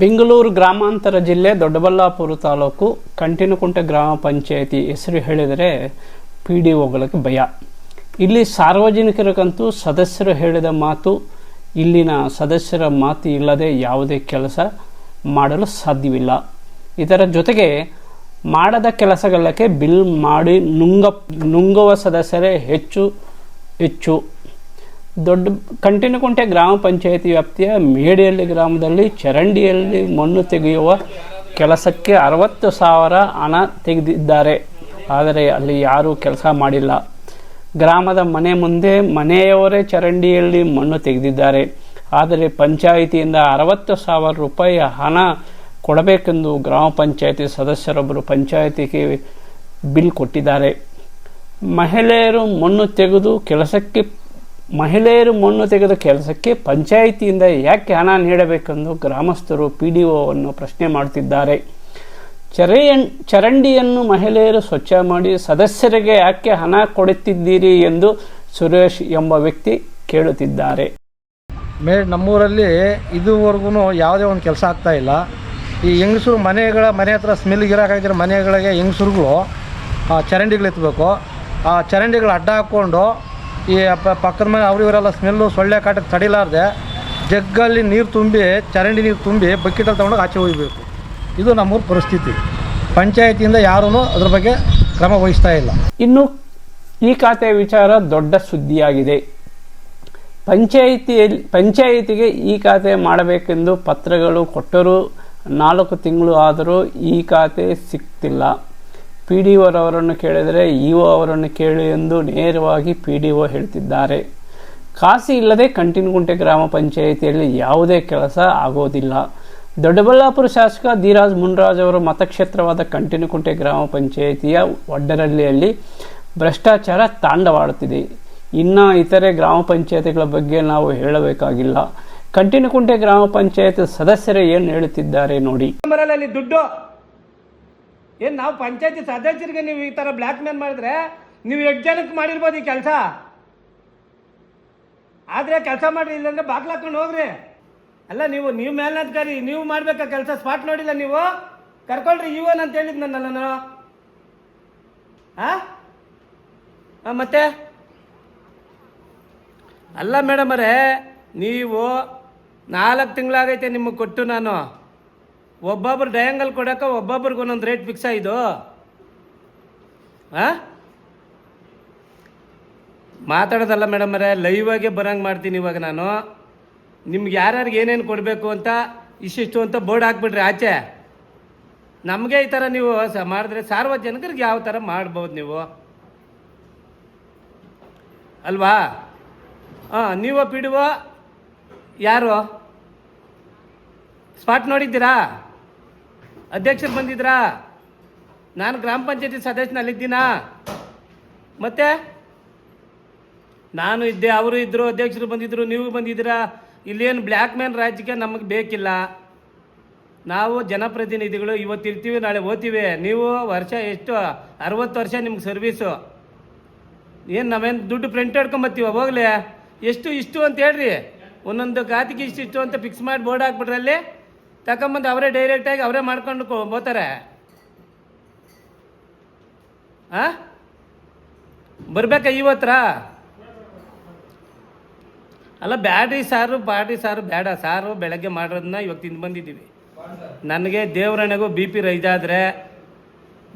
ಬೆಂಗಳೂರು ಗ್ರಾಮಾಂತರ ಜಿಲ್ಲೆ ದೊಡ್ಡಬಳ್ಳಾಪುರ ತಾಲೂಕು ಕಂಟಿನಕುಂಟೆ ಗ್ರಾಮ ಪಂಚಾಯಿತಿ ಹೆಸರು ಹೇಳಿದರೆ ಪಿ ಡಿ ಒಗಳಿಗೆ ಭಯ. ಇಲ್ಲಿ ಸಾರ್ವಜನಿಕರಿಗಂತೂ ಸದಸ್ಯರು ಹೇಳಿದ ಮಾತು, ಇಲ್ಲಿನ ಸದಸ್ಯರ ಮಾತು ಇಲ್ಲದೆ ಯಾವುದೇ ಕೆಲಸ ಮಾಡಲು ಸಾಧ್ಯವಿಲ್ಲ. ಇದರ ಜೊತೆಗೆ ಮಾಡದ ಕೆಲಸಗಳಕ್ಕೆ ಬಿಲ್ ಮಾಡಿ ನುಂಗ, ನುಂಗುವ ಸದಸ್ಯರೇ ಹೆಚ್ಚು ಹೆಚ್ಚು ದೊಡ್ಡ ಕಂಟಿನಕುಂಟೆ ಗ್ರಾಮ ಪಂಚಾಯಿತಿ ವ್ಯಾಪ್ತಿಯ ಮೇಡಿಹಳ್ಳಿ ಗ್ರಾಮದಲ್ಲಿ ಚರಂಡಿಯಲ್ಲಿ ಮಣ್ಣು ತೆಗೆಯುವ ಕೆಲಸಕ್ಕೆ ಅರವತ್ತು ಸಾವಿರ ಹಣ ತೆಗೆದಿದ್ದಾರೆ. ಆದರೆ ಅಲ್ಲಿ ಯಾರೂ ಕೆಲಸ ಮಾಡಿಲ್ಲ. ಗ್ರಾಮದ ಮನೆ ಮುಂದೆ ಮನೆಯವರೇ ಚರಂಡಿಯಲ್ಲಿ ಮಣ್ಣು ತೆಗೆದಿದ್ದಾರೆ. ಆದರೆ ಪಂಚಾಯಿತಿಯಿಂದ ಅರವತ್ತು ಸಾವಿರ ರೂಪಾಯಿ ಹಣ ಕೊಡಬೇಕೆಂದು ಗ್ರಾಮ ಪಂಚಾಯಿತಿ ಸದಸ್ಯರೊಬ್ಬರು ಪಂಚಾಯಿತಿಗೆ ಬಿಲ್ ಕೊಟ್ಟಿದ್ದಾರೆ. ಮಹಿಳೆಯರು ಮಣ್ಣು ತೆಗೆದು ಕೆಲಸಕ್ಕೆ ಮಹಿಳೆಯರು ಮಣ್ಣು ತೆಗೆದ ಕೆಲಸಕ್ಕೆ ಪಂಚಾಯಿತಿಯಿಂದ ಯಾಕೆ ಹಣ ನೀಡಬೇಕೆಂದು ಗ್ರಾಮಸ್ಥರು ಪಿ ಡಿ ಒವನ್ನು ಪ್ರಶ್ನೆ ಮಾಡುತ್ತಿದ್ದಾರೆ. ಚರೆಯನ್ ಚರಂಡಿಯನ್ನು ಮಹಿಳೆಯರು ಸ್ವಚ್ಛ ಮಾಡಿ ಸದಸ್ಯರಿಗೆ ಯಾಕೆ ಹಣ ಕೊಡುತ್ತಿದ್ದೀರಿ ಎಂದು ಸುರೇಶ್ ಎಂಬ ವ್ಯಕ್ತಿ ಕೇಳುತ್ತಿದ್ದಾರೆ. ಮೇ ನಮ್ಮೂರಲ್ಲಿ ಇದುವರೆಗೂ ಯಾವುದೇ ಒಂದು ಕೆಲಸ ಆಗ್ತಾ ಇಲ್ಲ. ಈ ಹೆಂಗಸರು ಮನೆಗಳ, ಮನೆ ಹತ್ರ ಸ್ಮೆಲ್ ಗಿರಾಕಾಗಿರೋ ಮನೆಗಳಿಗೆ ಹೆಂಗಸ್ರಿಗೂ ಚರಂಡಿಗಳು ಎತ್ತಬೇಕು ಆ, ಚರಂಡಿಗಳು ಅಡ್ಡ ಹಾಕ್ಕೊಂಡು ಈ ಪಕ್ಕದ ಮನೆ ಅವ್ರು ಇವರೆಲ್ಲ ಸ್ಮೆಲ್ಲು ಸೊಳ್ಳೆ ಕಾಟಕ್ಕೆ ತಡಿಲಾರ್ದೆ ಜಗ್ಗಲ್ಲಿ ನೀರು ತುಂಬಿ, ಚರಂಡಿ ನೀರು ತುಂಬಿ ಬಕೆಟಲ್ಲಿ ತೊಗೊಂಡೋಗಿ ಆಚೆ ಹೋಗಬೇಕು. ಇದು ನಮ್ಮೂರ ಪರಿಸ್ಥಿತಿ. ಪಂಚಾಯತಿಯಿಂದ ಯಾರೂ ಅದ್ರ ಬಗ್ಗೆ ಕ್ರಮ ವಹಿಸ್ತಾ ಇಲ್ಲ. ಇನ್ನು ಈ ಖಾತೆ ವಿಚಾರ ದೊಡ್ಡ ಸುದ್ದಿಯಾಗಿದೆ. ಪಂಚಾಯಿತಿಯಲ್ಲಿ, ಪಂಚಾಯಿತಿಗೆ ಈ ಖಾತೆ ಮಾಡಬೇಕೆಂದು ಪತ್ರಗಳು ಕೊಟ್ಟರೂ ನಾಲ್ಕು ತಿಂಗಳು ಆದರೂ ಈ ಖಾತೆ ಸಿಗ್ತಿಲ್ಲ ಪಿ ಡಿ ಒರವರನ್ನು ಕೇಳಿದರೆ ಇ ಒ ಅವರನ್ನು ಕೇಳಿ ಎಂದು ನೇರವಾಗಿ ಪಿ ಡಿ ಒ ಹೇಳ್ತಿದ್ದಾರೆ. ಕಾಸಿ ಇಲ್ಲದೆ ಕಂಟಿನಗುಂಟೆ ಗ್ರಾಮ ಪಂಚಾಯಿತಿಯಲ್ಲಿ ಯಾವುದೇ ಕೆಲಸ ಆಗೋದಿಲ್ಲ. ದೊಡ್ಡಬಳ್ಳಾಪುರ ಶಾಸಕ ಧೀರಾಜ್ ಮುನ್ರಾಜ್ ಅವರ ಮತಕ್ಷೇತ್ರವಾದ ಕಂಟಿನಕುಂಟೆ ಗ್ರಾಮ ಪಂಚಾಯಿತಿಯ ಒಡ್ಡರಳ್ಳಿಯಲ್ಲಿ ಭ್ರಷ್ಟಾಚಾರ ತಾಂಡವಾಡುತ್ತಿದೆ. ಇನ್ನು ಇತರೆ ಗ್ರಾಮ ಪಂಚಾಯತಿಗಳ ಬಗ್ಗೆ ನಾವು ಹೇಳಬೇಕಾಗಿಲ್ಲ. ಕಂಟಿನಕುಂಟೆ ಗ್ರಾಮ ಪಂಚಾಯತ್ ಸದಸ್ಯರೇ ಏನು ಹೇಳುತ್ತಿದ್ದಾರೆ ನೋಡಿ. ದುಡ್ಡು ಏನು ನಾವು ಪಂಚಾಯತಿ ಸದಸ್ಯರಿಗೆ ನೀವು ಈ ಥರ ಬ್ಲ್ಯಾಕ್ ಮೇಲ್ ಮಾಡಿದ್ರೆ ನೀವು ಎಷ್ಟು ಜನಕ್ಕೆ ಮಾಡಿರ್ಬೋದು ಈ ಕೆಲಸ? ಆದರೆ ಕೆಲಸ ಮಾಡಿ ಇಲ್ಲಾಂದ್ರೆ ಬಾಗ್ಲು ಹಾಕೊಂಡು ಹೋಗ್ರಿ. ಅಲ್ಲ, ನೀವು ನೀವು ಮೇಲ್ನಾಧಿಕಾರಿ ನೀವು ಮಾಡ್ಬೇಕಾ ಕೆಲಸ ಸ್ಪಾಟ್ ನೋಡಿಲ್ಲ ನೀವು? ಕರ್ಕೊಳ್ರಿ ಇವನ್ ಅಂತ ಹೇಳಿದ್ನಲ್ಲ ನಾನು. ಆ? ಮತ್ತೆ? ಅಲ್ಲ ಮೇಡಮ್ ಅವರೇ ನೀವು ನಾಲ್ಕು ತಿಂಗಳಾಗೈತೆ ನಿಮಗೆ ಕೊಟ್ಟು ನಾನು. ಒಬ್ಬೊಬ್ರು ಡಯಾಂಗಲ್ ಕೊಡೋಕೆ ಒಬ್ಬೊಬ್ರಿಗೆ ಒಂದೊಂದು ರೇಟ್ ಫಿಕ್ಸ್ ಆಯಿತು ಹಾಂ ಮಾತಾಡೋದಲ್ಲ ಮೇಡಮ್ ಲೈವ್ ಲೈವಾಗೆ ಬರಂಗೆ ಮಾಡ್ತೀನಿ ಇವಾಗ ನಾನು. ನಿಮ್ಗೆ ಯಾರ್ಯಾರಿಗೆ ಏನೇನು ಕೊಡಬೇಕು ಅಂತ ಇಷ್ಟಿಷ್ಟು ಅಂತ ಬೋರ್ಡ್ ಹಾಕ್ಬಿಡ್ರಿ ಆಚೆ. ನಮಗೆ ಈ ಥರ ನೀವು ಸ ಮಾಡಿದ್ರೆ ಸಾರ್ವಜನಿಕರಿಗೆ ಯಾವ ಥರ ಮಾಡ್ಬೋದು ನೀವು? ಅಲ್ವಾ? ಹಾಂ ನೀವು ಪಿಡುವ ಯಾರು? ಸ್ಪಾಟ್ ನೋಡಿದ್ದೀರಾ? ಅಧ್ಯಕ್ಷರು ಬಂದಿದ್ರಾ? ನಾನು ಗ್ರಾಮ ಪಂಚಾಯತಿ ಸದಸ್ಯನಲ್ಲಿದ್ದೀನಾ? ಮತ್ತೆ? ನಾನು ಇದ್ದೆ, ಅವರು ಇದ್ದರು ಅಧ್ಯಕ್ಷರು ಬಂದಿದ್ದರು ನೀವು ಬಂದಿದ್ದೀರಾ? ಇಲ್ಲೇನು ಬ್ಲ್ಯಾಕ್ ಮ್ಯಾನ್ ರಾಜಕೀಯ ನಮಗೆ ಬೇಕಿಲ್ಲ. ನಾವು ಜನಪ್ರತಿನಿಧಿಗಳು ಇವತ್ತು ಇರ್ತೀವಿ, ನಾಳೆ ಓದ್ತೀವಿ. ನೀವು ವರ್ಷ ಎಷ್ಟು, ಅರವತ್ತು ವರ್ಷ ನಿಮ್ಗೆ ಸರ್ವೀಸು. ಏನು ನಾವೇನು ದುಡ್ಡು ಪ್ರಿಂಟ್ ಹಿಡ್ಕೊಂಬತ್ತೀವ, ಹೋಗ್ಲಿ? ಎಷ್ಟು ಇಷ್ಟು ಅಂತ ಹೇಳ್ರಿ. ಒಂದೊಂದು ಖಾತೆಗೆ ಇಷ್ಟು ಇಷ್ಟು ಅಂತ ಫಿಕ್ಸ್ ಮಾಡಿ ಬೋರ್ಡ್ ಹಾಕ್ಬಿಟ್ರೆ ಅಲ್ಲಿ ತಗೊಂಬಂದು ಅವರೇ ಡೈರೆಕ್ಟಾಗಿ ಅವರೇ ಮಾಡ್ಕೊಂಡು ಹೋಗ್ತಾರೆ ಆ? ಬರಬೇಕಾ ಇವತ್ತರ ಅಲ್ಲ, ಬ್ಯಾಡ್ರಿ ಸಾರು ಬಾಡ್ರಿ ಸಾರು ಬೇಡ ಸಾರು ಬೆಳಗ್ಗೆ ಮಾಡೋದನ್ನ ಇವಾಗ ತಿಂದು ಬಂದಿದ್ದೀವಿ. ನನಗೆ ದೇವರಣೆಗೂ ಬಿ ಪಿ ರೈಸ್ ಆದರೆ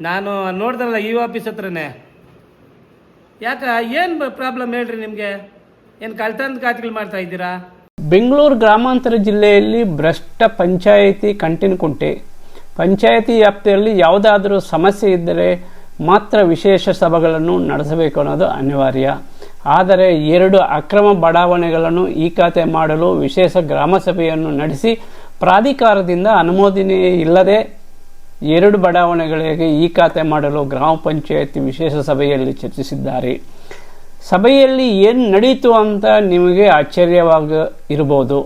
ನಾನು ನೋಡ್ದಲ್ಲ ಈ ಆಫೀಸ್ ಹತ್ರನೇ. ಯಾಕೆ, ಏನು ಪ್ರಾಬ್ಲಮ್ ಹೇಳ್ರಿ ನಿಮಗೆ? ಏನು ಕಳ್ತಂದು ಖಾತೆಗಳು ಮಾಡ್ತಾ ಇದ್ದೀರಾ? ಬೆಂಗಳೂರು ಗ್ರಾಮಾಂತರ ಜಿಲ್ಲೆಯಲ್ಲಿ ಭ್ರಷ್ಟ ಪಂಚಾಯಿತಿ ಕಂಟಿನಕುಂಟೆ ಪಂಚಾಯಿತಿ ವ್ಯಾಪ್ತಿಯಲ್ಲಿ ಯಾವುದಾದರೂ ಸಮಸ್ಯೆ ಇದ್ದರೆ ಮಾತ್ರ ವಿಶೇಷ ಸಭೆಗಳನ್ನು ನಡೆಸಬೇಕು ಅನ್ನೋದು ಅನಿವಾರ್ಯ. ಆದರೆ ಎರಡು ಅಕ್ರಮ ಬಡಾವಣೆಗಳನ್ನು ಈ ಖಾತೆ ಮಾಡಲು ವಿಶೇಷ ಗ್ರಾಮ ಸಭೆಯನ್ನು ನಡೆಸಿ ಪ್ರಾಧಿಕಾರದಿಂದ ಅನುಮೋದನೆ ಇಲ್ಲದೆ ಎರಡು ಬಡಾವಣೆಗಳಿಗೆ ಈ ಖಾತೆ ಮಾಡಲು ಗ್ರಾಮ ಪಂಚಾಯತಿ ವಿಶೇಷ ಸಭೆಯಲ್ಲಿ ಚರ್ಚಿಸಿದ್ದಾರೆ. ಸಭೆಯಲ್ಲಿ ಏನು ನಡೀತು ಅಂತ ನಿಮಗೆ ಆಶ್ಚರ್ಯವಾಗ ಇರಬಹುದು.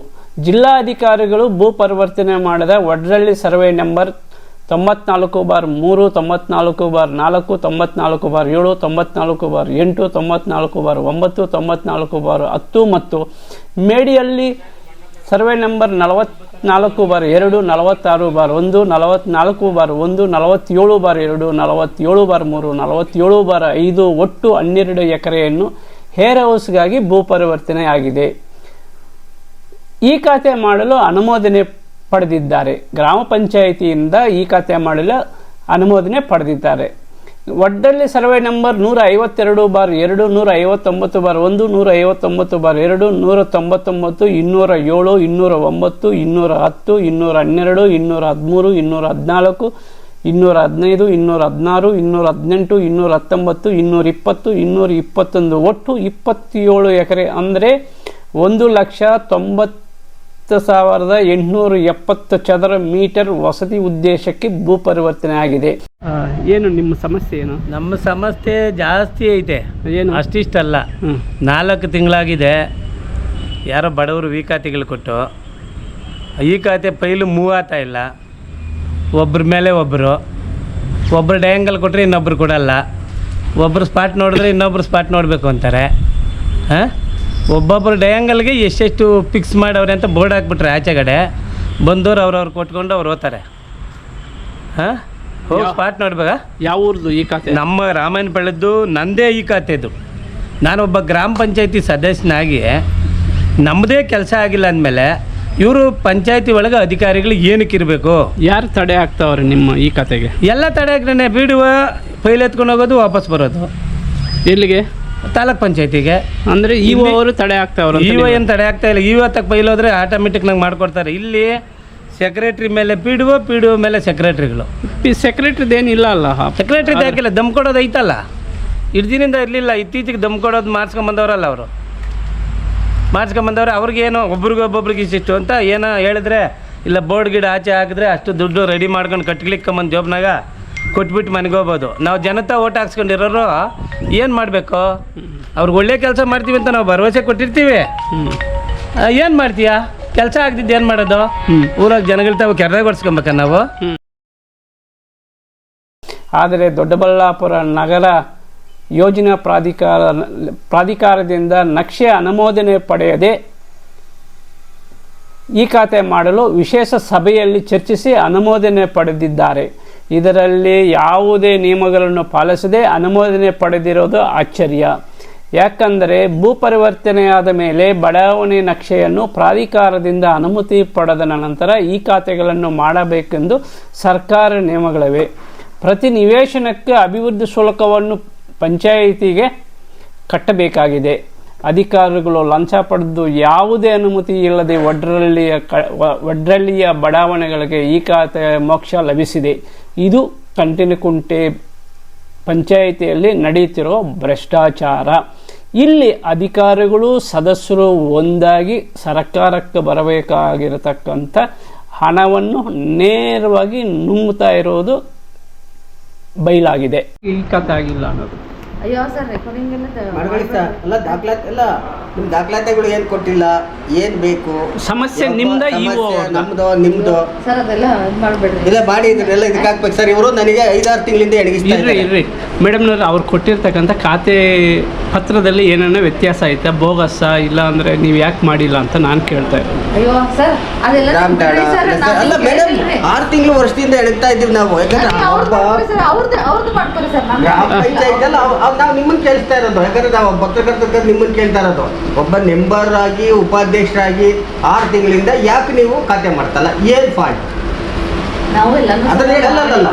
ಜಿಲ್ಲಾಧಿಕಾರಿಗಳು ಭೂ ಪರಿವರ್ತನೆ ಮಾಡಿದ ವಡ್ರಳ್ಳಿ ಸರ್ವೆ ನಂಬರ್ ತೊಂಬತ್ನಾಲ್ಕು ಬಾರ್ ಮೂರು, ತೊಂಬತ್ನಾಲ್ಕು ಬಾರ್ ನಾಲ್ಕು, ತೊಂಬತ್ನಾಲ್ಕು ಬಾರ್ ಏಳು, ತೊಂಬತ್ನಾಲ್ಕು ಬಾರ್ ಎಂಟು, ತೊಂಬತ್ನಾಲ್ಕು ಬಾರ್ ಒಂಬತ್ತು, ತೊಂಬತ್ನಾಲ್ಕು ಬಾರ್ ಹತ್ತು ಮತ್ತು ಮೇಡಿಯಲ್ಲಿ ಸರ್ವೆ ನಂಬರ್ ನಲವತ್ ನಲವತ್ನಾಲ್ಕು ಬಾರ್ ಎರಡು, ನಲವತ್ತಾರು ಬಾರ್ ಒಂದು, ನಲವತ್ನಾಲ್ಕು ಬಾರ್ ಒಂದು, ನಲವತ್ತೇಳು ಬಾರ್ ಎರಡು, ನಲವತ್ತೇಳು ಬಾರ್ ಮೂರು, ನಲವತ್ತೇಳು ಬಾರ್ ಐದು ಒಟ್ಟು ಹನ್ನೆರಡು ಎಕರೆಯನ್ನು ಹೇರ್ ಹೌಸ್ಗಾಗಿ ಭೂ ಪರಿವರ್ತನೆ ಆಗಿದೆ. ಈ ಖಾತೆ ಮಾಡಲು ಅನುಮೋದನೆ ಪಡೆದಿದ್ದಾರೆ. ಗ್ರಾಮ ಪಂಚಾಯಿತಿಯಿಂದ ಈ ಖಾತೆ ಮಾಡಲು ಅನುಮೋದನೆ ಪಡೆದಿದ್ದಾರೆ. ಒಡ್ಡಲ್ಲಿ ಸರ್ವೆ ನಂಬರ್ ನೂರ ಐವತ್ತೆರಡು ಬಾರ್ ಎರಡು ನೂರ ಐವತ್ತೊಂಬತ್ತು ಬಾರ್ ಒಂದು ನೂರ ಐವತ್ತೊಂಬತ್ತು ಬಾರ್ ಎರಡು ನೂರ ತೊಂಬತ್ತೊಂಬತ್ತು ಇನ್ನೂರ ಏಳು ಇನ್ನೂರ ಒಂಬತ್ತು ಇನ್ನೂರ ಹತ್ತು ಇನ್ನೂರ ಹನ್ನೆರಡು ಇನ್ನೂರ ಹದಿಮೂರು ಇನ್ನೂರ ಹದಿನಾಲ್ಕು ಇನ್ನೂರ ಹದಿನೈದು ಇನ್ನೂರ ಹದಿನಾರು ಇನ್ನೂರ ಹದಿನೆಂಟು ಇನ್ನೂರ ಹತ್ತೊಂಬತ್ತು ಇನ್ನೂರ ಇಪ್ಪತ್ತು ಇನ್ನೂರ ಇಪ್ಪತ್ತೊಂದು ಒಟ್ಟು ಇಪ್ಪತ್ತೇಳು ಎಕರೆ ಅಂದರೆ ಒಂದು ಲಕ್ಷ ತೊಂಬತ್ತು ಸಾವಿರದ ಎಂಟುನೂರ ಎಪ್ಪತ್ತು ಚದರ ಮೀಟರ್ ವಸತಿ ಉದ್ದೇಶಕ್ಕೆ ಭೂ ಪರಿವರ್ತನೆ ಆಗಿದೆ. ಏನು ನಿಮ್ಮ ಸಮಸ್ಯೆ ಏನು? ನಮ್ಮ ಸಮಸ್ಯೆ ಜಾಸ್ತಿ ಐತೆ. ಏನು? ಅಷ್ಟಿಷ್ಟಲ್ಲ. ಹ್ಞೂ ನಾಲ್ಕು ತಿಂಗಳಾಗಿದೆ. ಯಾರೋ ಬಡವರು ವಿ ಖಾತೆಗಳು ಕೊಟ್ಟು ಈ ಖಾತೆ ಪೈಲು ಮೂವ್ ಆಗ್ತಾ ಇಲ್ಲ. ಒಬ್ಬರ ಮೇಲೆ ಒಬ್ಬರು ಒಬ್ಬರು ಡಯಾಂಗಲ್ ಕೊಟ್ಟರೆ ಇನ್ನೊಬ್ರು ಕೊಡಲ್ಲ. ಒಬ್ಬರು ಸ್ಪಾಟ್ ನೋಡಿದ್ರೆ ಇನ್ನೊಬ್ರು ಸ್ಪಾಟ್ ನೋಡಬೇಕು ಅಂತಾರೆ. ಹಾಂ? ಒಬ್ಬೊಬ್ಬರು ಡಯಾಂಗಲ್ಗೆ ಎಷ್ಟೆಷ್ಟು ಫಿಕ್ಸ್ ಮಾಡವ್ರೆ ಅಂತ ಬೋರ್ಡ್ ಹಾಕ್ಬಿಟ್ರೆ ಆಚೆಗಡೆ. ಬಂದವರು ಅವ್ರವ್ರು ಕೊಟ್ಕೊಂಡು ಅವ್ರು ಓದ್ತಾರೆ. ಹಾಂ? ಹೋಗಿ ಸ್ಪಾಟ್ ನೋಡ್ಬೇಕ ಯಾವ ಊರ್ದು ಈ ಖಾತೆ? ನಮ್ಮ ರಾಮಾಯಣ ಬೆಳೆದ್ದು ನಂದೇ ಈ ಖಾತೆದು. ನಾನೊಬ್ಬ ಗ್ರಾಮ ಪಂಚಾಯತಿ ಸದಸ್ಯನಾಗಿ ನಮ್ಮದೇ ಕೆಲಸ ಆಗಿಲ್ಲ ಅಂದಮೇಲೆ ಇವರು ಪಂಚಾಯತಿ ಒಳಗೆ ಅಧಿಕಾರಿಗಳು ಏನಕ್ಕೆ ಇರಬೇಕು? ಯಾರು ತಡೆ ಆಗ್ತಾವ್ರಿ ನಿಮ್ಮ ಈ ಖಾತೆಗೆ? ಎಲ್ಲ ತಡೆ ಆಗ್ತಾನೆ ಬಿಡುವ ಫೈಲ್ ಎತ್ಕೊಂಡು ಹೋಗೋದು ವಾಪಸ್ ಬರೋದು. ಎಲ್ಲಿಗೆ? ತಾಲೂಕ್ ಪಂಚಾಯತಿಗೆ. ಅಂದ್ರೆ ಇವು ಅವರು ತಡೆ ಆಗ್ತಾವ್ರ ಇವ ಏನು ತಡೆ ಆಗ್ತಾ ಇಲ್ಲ. ಇವತ್ತಾಗ ಫೈಲ್ ಹೋದ್ರೆ ಆಟೋಮೆಟಿಕ್ ನಂಗೆ ಮಾಡ್ಕೊಡ್ತಾರೆ. ಇಲ್ಲಿ ಸೆಕ್ರೆಟ್ರಿ ಮೇಲೆ P D O P D O ಮೇಲೆ ಸೆಕ್ರೆಟ್ರಿಗಳು ಸೆಕ್ರೆಟರಿದು ಏನಿಲ್ಲ ಅಲ್ಲ ಸೆಕ್ರೆಟ್ರಿ ಹಾಕಿಲ್ಲ ದಮ್ ಕೊಡೋದು ಐತಲ್ಲ? ಇಡ್ದಿನಿಂದ ಇರಲಿಲ್ಲ ಇತ್ತೀಚೆಗೆ ದಮ್ ಕೊಡೋದು ಮಾರ್ಸ್ಕೊಂಬಂದವರಲ್ಲ ಅವರು. ಮಾರ್ಸ್ಕೊಂಬಂದವ್ರೆ ಅವ್ರಿಗೇನು ಒಬ್ರಿಗೆ ಒಬ್ಬೊಬ್ರಿಗೆ ಇಷ್ಟಿಷ್ಟು ಅಂತ ಏನೋ ಹೇಳಿದ್ರೆ ಇಲ್ಲ ಬೋರ್ಡ್ ಗಿಡ ಆಚೆ ಹಾಕಿದ್ರೆ ಅಷ್ಟು ದುಡ್ಡು ರೆಡಿ ಮಾಡ್ಕೊಂಡು ಕಟ್ಲಿಕ್ಕಂಬಂದು ಜೋಬ್ನಾಗ ಕೊಟ್ಬಿಟ್ಟು ಮನೆಗೆ ಹೋಗ್ಬೋದು. ನಾವು ಜನತಾ ಓಟ್ ಹಾಕ್ಸ್ಕೊಂಡಿರೋರು ಏನು ಮಾಡಬೇಕು? ಅವ್ರಿಗೆ ಒಳ್ಳೆ ಕೆಲಸ ಮಾಡ್ತೀವಿ ಅಂತ ನಾವು ಭರವಸೆ ಕೊಟ್ಟಿರ್ತೀವಿ. ಏನು ಮಾಡ್ತೀಯಾ? ಕೆಲಸ ಆಗ್ದಿದ್ದು ಏನು ಮಾಡೋದು. ಊರಾಗ ಜನಗಳ ತಾವು ಕೆರೆದಾಗ ಹೊಡ್ಸ್ಕೊಬೇಕ ನಾವು? ಆದರೆ ದೊಡ್ಡಬಳ್ಳಾಪುರ ನಗರ ಯೋಜನಾ ಪ್ರಾಧಿಕಾರ ಪ್ರಾಧಿಕಾರದಿಂದ ನಕ್ಷೆ ಅನುಮೋದನೆ ಪಡೆಯದೆ ಈ ಖಾತೆ ಮಾಡಲು ವಿಶೇಷ ಸಭೆಯಲ್ಲಿ ಚರ್ಚಿಸಿ ಅನುಮೋದನೆ ಪಡೆದಿದ್ದಾರೆ. ಇದರಲ್ಲಿ ಯಾವುದೇ ನಿಯಮಗಳನ್ನು ಪಾಲಿಸದೆ ಅನುಮೋದನೆ ಪಡೆದಿರೋದು ಆಶ್ಚರ್ಯ. ಯಾಕಂದರೆ ಭೂ ಪರಿವರ್ತನೆಯಾದ ಮೇಲೆ ಬಡಾವಣೆ ನಕ್ಷೆಯನ್ನು ಪ್ರಾಧಿಕಾರದಿಂದ ಅನುಮತಿ ಪಡೆದ ನಂತರ ಈ ಖಾತೆಗಳನ್ನು ಮಾಡಬೇಕೆಂದು ಸರ್ಕಾರ ನಿಯಮಗಳಿವೆ. ಪ್ರತಿ ನಿವೇಶನಕ್ಕೆ ಅಭಿವೃದ್ಧಿ ಶುಲ್ಕವನ್ನು ಪಂಚಾಯಿತಿಗೆ ಕಟ್ಟಬೇಕಾಗಿದೆ. ಅಧಿಕಾರಿಗಳು ಲಂಚ ಪಡೆದು ಯಾವುದೇ ಅನುಮತಿ ಇಲ್ಲದೆ ಒಡ್ರಳ್ಳಿಯ ಕ ಒಡ್ರಳ್ಳಿಯ ಬಡಾವಣೆಗಳಿಗೆ ಈ ಖಾತೆ ಮೋಕ್ಷ ಲಭಿಸಿದೆ. ಇದು ಕಂಟಿನಕುಂಟೆ ಪಂಚಾಯಿತಿಯಲ್ಲಿ ನಡೆಯುತ್ತಿರುವ ಭ್ರಷ್ಟಾಚಾರ. ಇಲ್ಲಿ ಅಧಿಕಾರಿಗಳು ಸದಸ್ಯರು ಒಂದಾಗಿ ಸರ್ಕಾರಕ್ಕೆ ಬರಬೇಕಾಗಿರತಕ್ಕಂಥ ಹಣವನ್ನು ನೇರವಾಗಿ ನುಂಗ್ತಾ ಇರೋದು ಬಯಲಾಗಿದೆ ಆಗಿಲ್ಲ ಅನ್ನೋದು. ಅಯ್ಯೋ ಸರ್ ರೆಕಾರ್ಡಿಂಗ್ ಎಲ್ಲ ಎಲ್ಲ ದಾಖಲಾತಿ ಎಲ್ಲ ನಿಮ್ಮ ದಾಖಲಾತಿಗಳು ಏನು ಕೊಟ್ಟಿಲ್ಲ ಏನು ಬೇಕು? ಸಮಸ್ಯೆ ನಿಮ್ದ ನಮ್ದು ನಿಮ್ದು? ಸರ್ ಅದೆಲ್ಲ ಮಾಡಬೇಡ್ರಿ. ಇಲ್ಲ ಮಾಡಿ ಇದನ್ನೆಲ್ಲ ಇದಕ್ಕೆ ಹಾಕ್ಬೇಕು. ಸರ್ ಇವರು ನನಗೆ ಐದಾರು ತಿಂಗಳಿಂದ ಎಡಗಿಸ್ತಾರೆ ಇರ್ರಿ ಇರ್ರಿ. ಮೇಡಮ್ನವ್ರು ಅವ್ರು ಕೊಟ್ಟಿರ್ತಕ್ಕಂಥ ಖಾತೆ ಪತ್ರದಲ್ಲಿ ಏನೇನೋ ವ್ಯತ್ಯಾಸ ಐತೆ? ಬೋಗಸ ಇಲ್ಲ ಅಂದ್ರೆ ನೀವು ಯಾಕೆ ಮಾಡಿಲ್ಲ ಅಂತ ನಾನು ಕೇಳ್ತಾ ಇದ್ದೀನಿ ಅಯ್ಯೋ ಸರ್ ಅದೆಲ್ಲ ರಾಮ್ ಟಾಡ ಸರ್, ಅಲ್ಲ ಮೇಡಮ್ ಆರು ತಿಂಗಳು ವರ್ಷದಿಂದ ಎಣಗ್ತಾ ಇದ್ದೀವಿ ನಾವು. ಯಾಕಂದ್ರೆ ಸರ್, ಗ್ರಾಮ ಪಂಚಾಯತ್ ನಾವು ನಿಮ್ಮನ್ನು ಕೇಳಿಸ್ತಾ ಇರೋದು. ಯಾಕಂದ್ರೆ ನಾವು ಪತ್ರಕರ್ತಕ್ಕ ನಿಮ್ಮನ್ನು ಕೇಳ್ತಾ ಇರೋದು. ಒಬ್ಬ ಮೆಂಬರ್ ಆಗಿ ಉಪಾಧ್ಯಕ್ಷರಾಗಿ ಆರು ತಿಂಗಳಿಂದ ಯಾಕೆ ನೀವು ಖಾತೆ ಮಾಡ್ತಲ್ಲ? ಏನ್ ಫಾಲ್ಟ್ ಅದನ್ನ ಮಾಡಿ-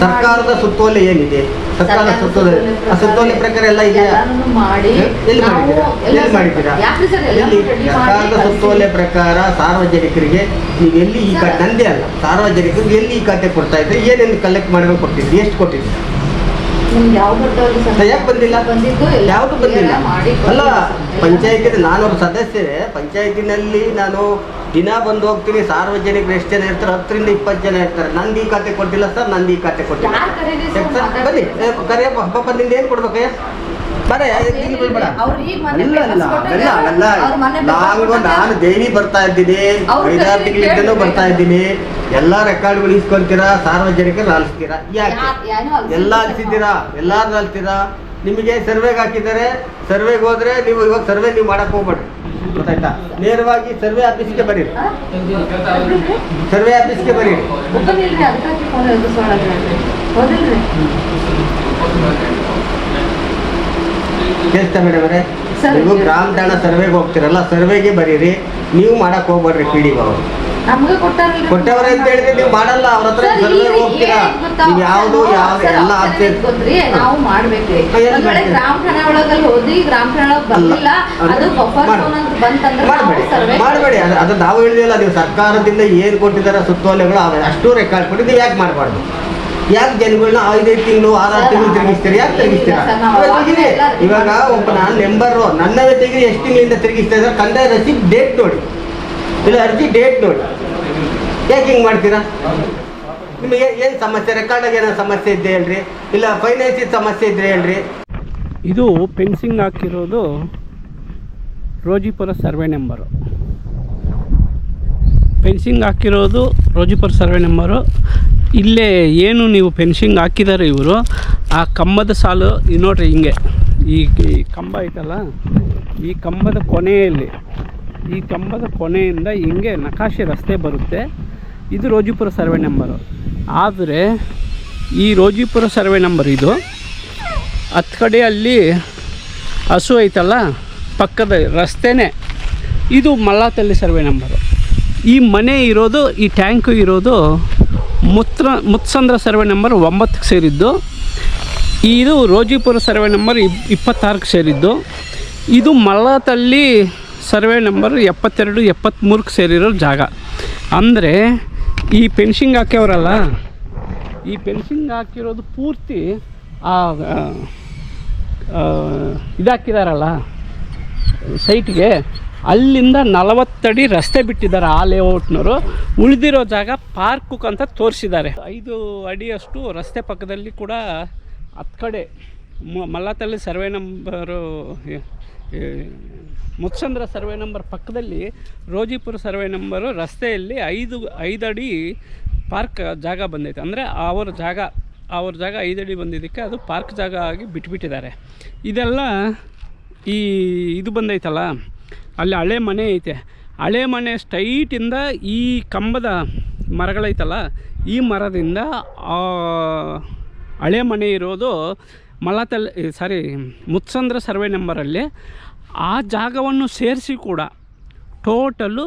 ಸರ್ಕಾರದ ಸುತ್ತೋಲೆ ಏನಿದೆ? ಸರ್ಕಾರದ ಸುತ್ತೋಲೆ ಆ ಸುತ್ತೋಲೆ ಪ್ರಕಾರ ಎಲ್ಲ ಇದೆಯಾ? ಎಲ್ಲಿ ಮಾಡಿದ್ದೀರಾ? ಎಲ್ಲಿ ಮಾಡಿದ್ದೀರಾ? ಎಲ್ಲ ಸರ್ಕಾರದ ಸುತ್ತೋಲೆ ಪ್ರಕಾರ ಸಾರ್ವಜನಿಕರಿಗೆ ನೀವು ಎಲ್ಲಿ ಈ ಖಾತೆ ನಂದೇ ಅಲ್ಲ. ಸಾರ್ವಜನಿಕರಿಗೆ ಎಲ್ಲಿ ಈ ಖಾತೆ ಕೊಡ್ತಾ ಇದ್ರೆ ಏನೇನು ಕಲೆಕ್ಟ್ ಮಾಡಿರೋ ಕೊಟ್ಟಿದ್ರಿ ಎಷ್ಟು ಕೊಟ್ಟಿದ್ರಿ ಯಾಕೆ ಬಂದಿಲ್ಲ? ಯಾವುದು ಬಂದಿಲ್ಲ? ಅಲ್ಲ ಪಂಚಾಯತಿ ನಾನು ಒಬ್ಬ ಸದಸ್ಯರೇ. ಪಂಚಾಯತಿನಲ್ಲಿ ನಾನು ದಿನ ಬಂದು ಹೋಗ್ತೀನಿ. ಸಾರ್ವಜನಿಕರು ಎಷ್ಟು ಜನ ಇರ್ತಾರೆ? ಹತ್ತರಿಂದ ಇಪ್ಪತ್ತು ಜನ ಇರ್ತಾರೆ. ನಂದು ಈ ಖಾತೆ ಕೊಟ್ಟಿಲ್ಲ ಸರ್ ನಂದು ಈ ಖಾತೆ ಕೊಟ್ಟಿಲ್ಲ. ಬನ್ನಿ. ಕರೆಯಪ್ಪ ಹಬ್ಬ ಬಂದಿಂದ ಏನು ಕೊಡ್ಬೇಕಯ್ಯ? ನಾನು ಡೈಲಿ ಬರ್ತಾ ಇದ್ದೀನಿ. ವಿದ್ಯಾರ್ಥಿಗಳಿಂದಲೂ ಐದಾರು ಬರ್ತಾ. ಇದ್ದೀನಿ. ಎಲ್ಲಾ ರೆಕಾರ್ಡ್ಗಳು ಇಸ್ಕೊಂತೀರಾ? ಸಾರ್ವಜನಿಕರು ಅಲ್ಸ್ತೀರಾ ಯಾಕೆ? ಎಲ್ಲ ಅಲ್ಸಿದ್ದೀರಾ? ಎಲ್ಲಾರು ಅಲ್ತೀರಾ ನಿಮಗೆ ಸರ್ವೆಗೆ ಹಾಕಿದ್ದಾರೆ. ಸರ್ವೆಗೆ ಹೋದ್ರೆ ನೀವು ಇವಾಗ ಸರ್ವೆ ನೀವು ಮಾಡಕ್ ಹೋಗ್ಬೇಡಿ ಗೊತ್ತಾಯ್ತಾ? ನೇರವಾಗಿ ಸರ್ವೆ ಆಫೀಸ್ಗೆ ಬರೀರಿ? ಸರ್ವೆ ಆಫೀಸ್ಗೆ ಬರೀರಿ ಕೇಳ್ತಾ ಮೇಡಮ್ ಅವರೇ ನೀವು ಗ್ರಾಮ ಠಾಣ ಸರ್ವೆಗೆ ಹೋಗ್ತಿರಲ್ಲ ಸರ್ವೆಗೆ ಬರೀರಿ ನೀವು ಮಾಡಕ್ ಹೋಗ್ಬೇಡ್ರಿ ಪಿ ಡಿ ಅವರು ಕೊಟ್ಟವರೇ ಅಂತ ಹೇಳಿದ್ರೆ ನೀವು ಮಾಡಲ್ಲ ಅವ್ರ ಹತ್ರ ಸರ್, ಸರ್ವೆಗೆ ಹೋಗ್ತೀರಾ? ನೀವು ಯಾವುದು ಯಾವ ಎಲ್ಲ ಮಾಡ್ಬೇಡಿ ಗೊತ್ತ್ರಿ? ನಾವು ಮಾಡ್ಬೇಕ್ರಿ? ಗ್ರಾಮ ಠಾಣೆ ಒಳಗಲ್ಲಿ ಹೋದ್ರಿ ಗ್ರಾಮ ಠಾಣೆ ಅದು ಬಫರ್ ಝೋನ್ ಅಂತ ಬಂತಂದ್ರೆ ಮಾಡಬೇಡಿ ಸರ್ವೆ ಅದು ನಾವು ಹೇಳಿದಿಲ್ಲ ನೀವು ಸರ್ಕಾರದಿಂದ ಏನ್ ಕೊಟ್ಟಿದ್ದಾರೆ ಸುತ್ತೋಲೆಗಳು ಅಷ್ಟು ರೆಕಾರ್ಡ್ ಕೊಟ್ಟಿದ್ದು ಯಾಕೆ ಮಾಡಬಾರ್ದು? ಯಾಕೆ ಜನಗಳನ್ನ ಐದೈದು ತಿಂಗಳು ಆರಾರು ತಿಂಗಳು ತಿರುಗಿಸ್ತೀರಿ? ಯಾಕೆ ತಿರುಗಿಸ್ತೀರ? ಇವಾಗ. ಒಬ್ಬ ನಾನು ಮೆಂಬರು ನನ್ನವೇ ತೆಗೆದು ಎಷ್ಟು ತಿಂಗಳಿಂದ ತಿರುಗಿಸ್ತಾ ಇದ್ದಾರೆ ಕಂದಾಯ ರಸೀದ್ ಡೇಟ್ ನೋಡಿ. ಇಲ್ಲ ಅರ್ಜಿ ಡೇಟ್ ನೋಡಿ. ಯಾಕೆ ಹಿಂಗೆ ಮಾಡ್ತೀರಾ? ನಿಮಗೆ ಏನು ಸಮಸ್ಯೆ? ರೆಕಾರ್ಡಾಗ ಏನೋ ಸಮಸ್ಯೆ ಇದ್ದೆ ಹೇಳ್ರಿ. ಇಲ್ಲ ಫೈನಾನ್ಸಿಯಲ್ ಸಮಸ್ಯೆ ಇದ್ರೆ ಹೇಳ್ರಿ. ಇದು ಪೆನ್ಸಿಂಗ್ ಹಾಕಿರೋದು ರೋಜಿಪುರ ಸರ್ವೆ ನಂಬರು. ಫೆನ್ಸಿಂಗ್ ಹಾಕಿರೋದು ರೋಜಿಪುರ ಸರ್ವೆ ನಂಬರು. ಇಲ್ಲೇ ಏನು ನೀವು ಫೆನ್ಸಿಂಗ್ ಹಾಕಿದ್ದಾರೆ ಇವರು, ಆ ಕಂಬದ ಸಾಲು ಇದು ನೋಡ್ರಿ ಹಿಂಗೆ. ಈ ಈ ಕಂಬ ಐತಲ್ಲ, ಈ ಕಂಬದ ಕೊನೆಯಲ್ಲಿ, ಈ ಕಂಬದ ಕೊನೆಯಿಂದ ಹಿಂಗೆ ನಕಾಶೆ ರಸ್ತೆ ಬರುತ್ತೆ. ಇದು ರೋಜಿಪುರ ಸರ್ವೆ ನಂಬರು. ಆದರೆ ಈ ರೋಜಿಪುರ ಸರ್ವೆ ನಂಬರ್ ಇದು ಹತ್ತು ಕಡೆ ಅಲ್ಲಿ ಹಸು ಐತಲ್ಲ, ಪಕ್ಕದ ರಸ್ತೆನೇ. ಇದು ಮಲ್ಲಾತಲ್ಲಿ ಸರ್ವೆ ನಂಬರು. ಈ ಮನೆ ಇರೋದು, ಈ ಟ್ಯಾಂಕು ಇರೋದು ಮುತ್ರ, ಮುತ್ಸಂದ್ರ ಸರ್ವೆ ನಂಬರ್ ಒಂಬತ್ತಕ್ಕೆ ಸೇರಿದ್ದು. ಇದು ರೋಜಿಪುರ ಸರ್ವೆ ನಂಬರ್ ಇಪ್, ಇಪ್ಪತ್ತಾರಕ್ಕೆ ಸೇರಿದ್ದು. ಇದು ಮಲ್ಲತಳ್ಳಿ ಸರ್ವೆ ನಂಬರ್ ಎಪ್ಪತ್ತೆರಡು ಎಪ್ಪತ್ತ್ಮೂರಕ್ಕೆ ಸೇರಿರೋ ಜಾಗ. ಅಂದರೆ ಈ ಪೆನ್ಷಿಂಗ್ ಹಾಕ್ಯವ್ರಲ್ಲ, ಈ ಪೆನ್ಷಿಂಗ್ ಹಾಕಿರೋದು ಪೂರ್ತಿ ಆ, ಇದಾಕಿದಾರಲ್ಲ, ಸೈಟ್ಗೆ ಅಲ್ಲಿಂದ ನಲವತ್ತಡಿ ರಸ್ತೆ ಬಿಟ್ಟಿದ್ದಾರೆ ಆ ಲೇಔಟ್ನವರು. ಉಳಿದಿರೋ ಜಾಗ ಪಾರ್ಕ್ ಅಂತ ತೋರಿಸಿದ್ದಾರೆ. ಐದು ಅಡಿಯಷ್ಟು ರಸ್ತೆ ಪಕ್ಕದಲ್ಲಿ ಕೂಡ ಹತ್ತು ಕಡೆ ಮ- ಮಲ್ಲಾತಲ್ಲಿ survey number Mutsandra survey number ಪಕ್ಕದಲ್ಲಿ ರೋಜಿಪುರ ಸರ್ವೆ ನಂಬರು ರಸ್ತೆಯಲ್ಲಿ ಐದು ಐದು ಅಡಿ ಪಾರ್ಕ್ ಜಾಗ ಬಂದೈತೆ. ಅಂದರೆ ಅವರ ಜಾಗ, ಅವ್ರ ಜಾಗ ಐದಡಿ ಬಂದಿದ್ದಕ್ಕೆ ಅದು ಪಾರ್ಕ್ ಜಾಗ ಆಗಿ ಬಿಟ್ಬಿಟ್ಟಿದ್ದಾರೆ. ಇದೆಲ್ಲ ಈ ಇದು ಬಂದೈತಲ್ಲ? ಅಲ್ಲಿ ಹಳೆ ಮನೆ ಐತೆ. ಹಳೆ ಮನೆ ಸ್ಟೈಟಿಂದ ಈ ಕಂಬದ ಮರಗಳೈತಲ್ಲ, ಈ ಮರದಿಂದ ಹಳೆ ಮನೆ ಇರೋದು ಮಲತಲ್ ಸಾರಿ ಮುತ್ಸಂದ್ರ ಸರ್ವೆ ನಂಬರಲ್ಲಿ ಆ ಜಾಗವನ್ನು ಸೇರಿಸಿ ಕೂಡ ಟೋಟಲು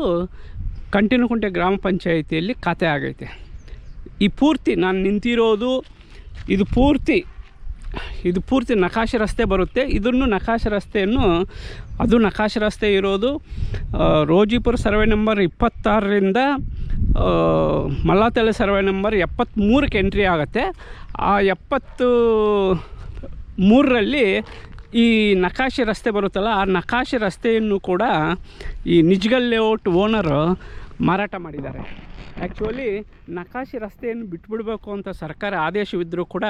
ಕಂಟಿನಕುಂಟೆ ಗ್ರಾಮ ಪಂಚಾಯಿತಿಯಲ್ಲಿ ಖಾತೆ ಆಗೈತೆ. ಈ ಪೂರ್ತಿ ನಾನು ನಿಂತಿರೋದು, ಇದು ಪೂರ್ತಿ ಇದು ಪೂರ್ತಿ ನಕಾಶೆ ರಸ್ತೆ ಬರುತ್ತೆ. ಇದನ್ನು ನಕಾಶೆ ರಸ್ತೆಯನ್ನು ಅದು ನಕಾಶೆ ರಸ್ತೆ ಇರೋದು ರೋಜಿಪುರ ಸರ್ವೆ ನಂಬರ್ ಇಪ್ಪತ್ತಾರರಿಂದ ಮಲ್ಲಾತಲೆ ಸರ್ವೆ ನಂಬರ್ ಎಪ್ಪತ್ತ್ಮೂರಕ್ಕೆ ಎಂಟ್ರಿ ಆಗುತ್ತೆ. ಆ ಎಪ್ಪತ್ತು ಮೂರರಲ್ಲಿ ಈ ನಕಾಶೆ ರಸ್ತೆ ಬರುತ್ತಲ್ಲ, ಆ ನಕಾಶೆ ರಸ್ತೆಯನ್ನು ಕೂಡ ಈ ನಿಜ್ಗಲ್ ಲೇಔಟ್ ಓನರು ಮಾರಾಟ ಮಾಡಿದ್ದಾರೆ. ಆ್ಯಕ್ಚುಲಿ ನಕಾಶಿ ರಸ್ತೆಯನ್ನು ಬಿಟ್ಬಿಡಬೇಕು ಅಂತ ಸರ್ಕಾರ ಆದೇಶವಿದ್ದರೂ ಕೂಡ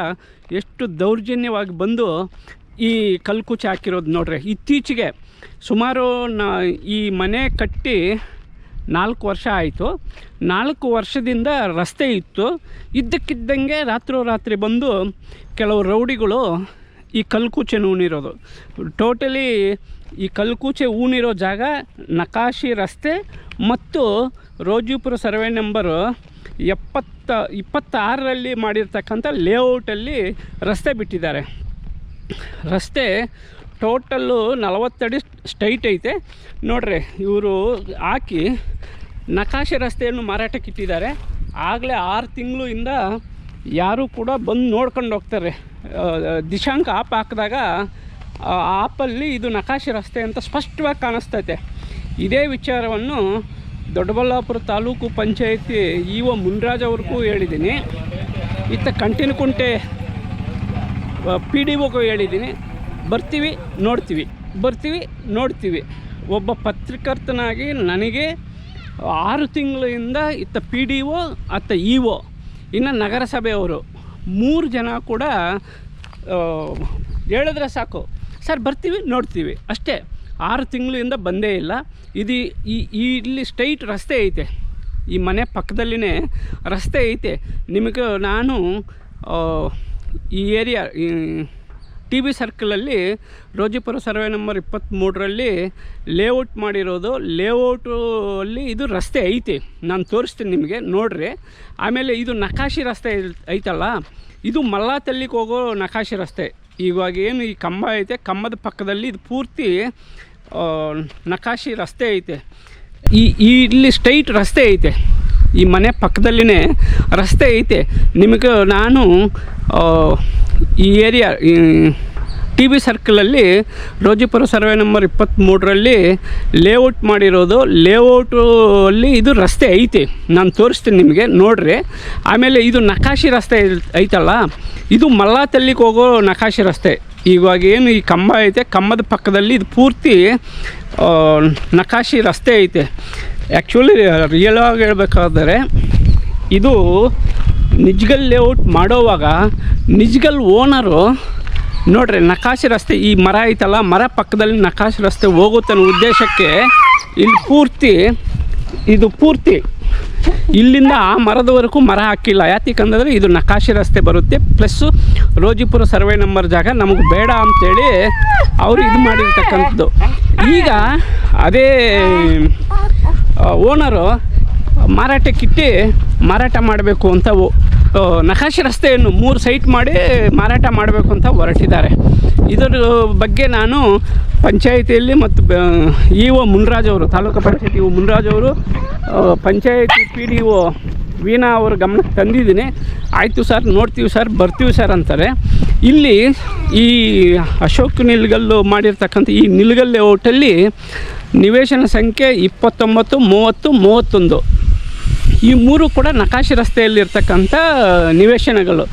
ಎಷ್ಟು ದೌರ್ಜನ್ಯವಾಗಿ ಬಂದು ಈ ಕಲ್ಕುಚಿ ಹಾಕಿರೋದು ನೋಡ್ರಿ. ಇತ್ತೀಚೆಗೆ ಸುಮಾರು ನ, ಈ ಮನೆ ಕಟ್ಟಿ ನಾಲ್ಕು ವರ್ಷ ಆಯಿತು. ನಾಲ್ಕು ವರ್ಷದಿಂದ ರಸ್ತೆ ಇತ್ತು. ಇದ್ದಕ್ಕಿದ್ದಂಗೆ ರಾತ್ರೋರಾತ್ರಿ ಬಂದು ಕೆಲವು ರೌಡಿಗಳು ಈ ಕಲ್ಕುಚೆ ಊನಿರೋದು ಟೋಟಲಿ ಈ ಕಲ್ಕುಚೆ ಊನಿರೋ ಜಾಗ ನಕಾಶಿ ರಸ್ತೆ ಮತ್ತು ರೋಜಿಪುರ ಸರ್ವೆ ನಂಬರು ಎಪ್ಪತ್ತ, ಇಪ್ಪತ್ತಾರರಲ್ಲಿ ಮಾಡಿರ್ತಕ್ಕಂಥ ಲೇಔಟಲ್ಲಿ ರಸ್ತೆ ಬಿಟ್ಟಿದ್ದಾರೆ. ರಸ್ತೆ ಟೋಟಲ್ಲು ನಲವತ್ತಡಿ ಸ್ಟೈಟ್ ಐತೆ. ನೋಡ್ರಿ, ಇವರು ಹಾಕಿ ನಕಾಶೆ ರಸ್ತೆಯನ್ನು ಮಾರಾಟಕ್ಕೆ ಇಟ್ಟಿದ್ದಾರೆ. ಆಗಲೇ ಆರು ತಿಂಗಳಿಂದ ಯಾರೂ ಕೂಡ ಬಂದು ನೋಡ್ಕೊಂಡು ಹೋಗ್ತಾರೆ. ದಿಶಾಂಕ ಆಪ್ ಹಾಕಿದಾಗ ಆ ಆಪಲ್ಲಿ ಇದು ನಕಾಶೆ ರಸ್ತೆ ಅಂತ ಸ್ಪಷ್ಟವಾಗಿ ಕಾಣಿಸ್ತೈತೆ. ಇದೇ ವಿಚಾರವನ್ನು ದೊಡ್ಡಬಳ್ಳಾಪುರ ತಾಲೂಕು ಪಂಚಾಯತಿ ಇ ಒ ಮುನ್ರಾಜ್ ಅವ್ರಿಗೂ ಹೇಳಿದ್ದೀನಿ. ಇತ್ತ ಕಂಟಿನಕುಂಟೆ ಪಿ ಡಿ ಒಗೂ ಹೇಳಿದ್ದೀನಿ. ಬರ್ತೀವಿ, ನೋಡ್ತೀವಿ. ಬರ್ತೀವಿ, ನೋಡ್ತೀವಿ. ಒಬ್ಬ ಪತ್ರಕರ್ತನಾಗಿ ನನಗೆ ಆರು ತಿಂಗಳಿಂದ ಇತ್ತ ಪಿ ಡಿ ಒ ಅತ್ತ ಇ ಒ ಇನ್ನು ನಗರಸಭೆಯವರು ಮೂರು ಜನ ಕೂಡ ಹೇಳಿದ್ರೆ ಸಾಕು. ಸರ್, ಬರ್ತೀವಿ, ನೋಡ್ತೀವಿ. ಅಷ್ಟೇ. ಆರು ತಿಂಗಳಿಂದ ಬಂದೇ ಇಲ್ಲ. ಇದು ಈ ಇಲ್ಲಿ ಸ್ಟ್ರೈಟ್ ರಸ್ತೆ ಐತೆ. ಈ ಮನೆ ಪಕ್ಕದಲ್ಲಿನೇ ರಸ್ತೆ ಐತೆ. ನಿಮಗೆ ನಾನು ಈ ಏರಿಯಾ ಟಿ ವಿ ಸರ್ಕಲಲ್ಲಿ ರೋಜಿಪುರ ಸರ್ವೆ ನಂಬರ್ ಇಪ್ಪತ್ತ್ಮೂರರಲ್ಲಿ ಲೇಔಟ್ ಮಾಡಿರೋದು. ಲೇಔಟು ಅಲ್ಲಿ ಇದು ರಸ್ತೆ ಐತಿ. ನಾನು ತೋರಿಸ್ತೀನಿ ನಿಮಗೆ, ನೋಡ್ರಿ. ಆಮೇಲೆ ಇದು ನಕಾಶಿ ರಸ್ತೆ ಐತಲ್ಲ. ಇದು ಮಲ್ಲಾತಲ್ಲಿಗೆ ಹೋಗೋ ನಕಾಶಿ ರಸ್ತೆ. ಇವಾಗ ಏನು ಈ ಕಂಬ ಐತೆ. ಕಂಬದ ಪಕ್ಕದಲ್ಲಿ ಇದು ಪೂರ್ತಿ ನಕಾಶಿ ರಸ್ತೆ ಐತೆ. ಈ ಇಲ್ಲಿ ಸ್ಟ್ರೈಟ್ ರಸ್ತೆ ಐತೆ. ಈ ಮನೆ ಪಕ್ಕದಲ್ಲಿನೇ ರಸ್ತೆ ಐತೆ. ನಿಮಗೆ ನಾನು ಈ ಏರಿಯಾ ಟಿ ಬಿ ಸರ್ಕಲಲ್ಲಿ ರೋಜಿಪುರ ಸರ್ವೆ ನಂಬರ್ ಇಪ್ಪತ್ತ್ಮೂರರಲ್ಲಿ ಲೇಔಟ್ ಮಾಡಿರೋದು. ಲೇಔಟು ಅಲ್ಲಿ ಇದು ರಸ್ತೆ ಐತಿ. ನಾನು ತೋರಿಸ್ತೀನಿ ನಿಮಗೆ, ನೋಡ್ರಿ. ಆಮೇಲೆ ಇದು ನಕಾಶಿ ರಸ್ತೆ ಐತಲ್ಲ, ಇದು ಮಲ್ಲಾತಲ್ಲಿಗೆ ಹೋಗೋ ನಕಾಶಿ ರಸ್ತೆ. ಇವಾಗ ಏನು ಈ ಕಂಬ ಐತೆ, ಕಂಬದ ಪಕ್ಕದಲ್ಲಿ ಇದು ಪೂರ್ತಿ ನಕಾಶಿ ರಸ್ತೆ ಐತೆ. ಆ್ಯಕ್ಚುಲಿ ರಿಯಲ್ ಆಗಿ ಹೇಳಬೇಕಾದರೆ, ಇದು ನಿಜ್ಗಲ್ ಲೇಔಟ್ ಮಾಡೋವಾಗ ನಿಜ್ಗಲ್ ಓನರು ನೋಡ್ರಿ, ನಕಾಶಿ ರಸ್ತೆ, ಈ ಮರ ಐತಲ್ಲ, ಮರ ಪಕ್ಕದಲ್ಲಿ ನಕಾಶಿ ರಸ್ತೆ ಹೋಗುತ್ತೆ ಉದ್ದೇಶಕ್ಕೆ ಇಲ್ಲಿ ಪೂರ್ತಿ, ಇದು ಪೂರ್ತಿ. ಇಲ್ಲಿಂದ ಆ ಮರದವರೆಗೂ ಮರ ಹಾಕಿಲ್ಲ. ಯಾತಿಕಂದ್ರೆ ಇದು ನಕಾಶಿ ರಸ್ತೆ ಬರುತ್ತೆ. ಪ್ಲಸ್ಸು ರೋಜಿಪುರ ಸರ್ವೆ ನಂಬರ್ ಜಾಗ, ನಮಗೆ ಬೇಡ ಅಂತೇಳಿ ಅವರು ಇದು ಮಾಡಿರ್ತಕ್ಕಂಥದ್ದು. ಈಗ ಅದೇ ಓನರು ಮಾರಾಟಕ್ಕಿಟ್ಟು ಮಾರಾಟ ಮಾಡಬೇಕು ಅಂತ ನಕಾಶೆ ರಸ್ತೆಯನ್ನು ಮೂರು ಸೈಟ್ ಮಾಡಿ ಮಾರಾಟ ಮಾಡಬೇಕು ಅಂತ ಹೊರಟಿದ್ದಾರೆ. ಇದರ ಬಗ್ಗೆ ನಾನು ಪಂಚಾಯಿತಿಯಲ್ಲಿ ಮತ್ತು ಇ ಒ ಮುನ್ರಾಜ್ ಅವರು, ತಾಲೂಕು ಪಂಚಾಯತಿ ಇ ಒ ಮುನ್ರಾಜ್ ಅವರು ಪಂಚಾಯತಿ ಪಿ ಡಿ ಒ ವೀಣಾ ಅವ್ರ ಗಮನಕ್ಕೆ ತಂದಿದ್ದೀನಿ. ಆಯಿತು ಸರ್, ನೋಡ್ತೀವಿ ಸರ್, ಬರ್ತೀವಿ ಸರ್ ಅಂತಾರೆ. ಇಲ್ಲಿ ಈ ಅಶೋಕ್ ನಿಲ್ಗಲ್ಲು ಮಾಡಿರ್ತಕ್ಕಂಥ ಈ ನಿಲ್ಗಲ್ಲೆ ಔಟಲ್ಲಿ ನಿವೇಶನ ಸಂಖ್ಯೆ ಇಪ್ಪತ್ತೊಂಬತ್ತು, ಮೂವತ್ತು, ಮೂವತ್ತೊಂದು. ಈ ಮೂರು ಕೂಡ ನಕಾಶಿ ರಸ್ತೆಯಲ್ಲಿರ್ತಕ್ಕಂಥ ನಿವೇಶನಗಳು.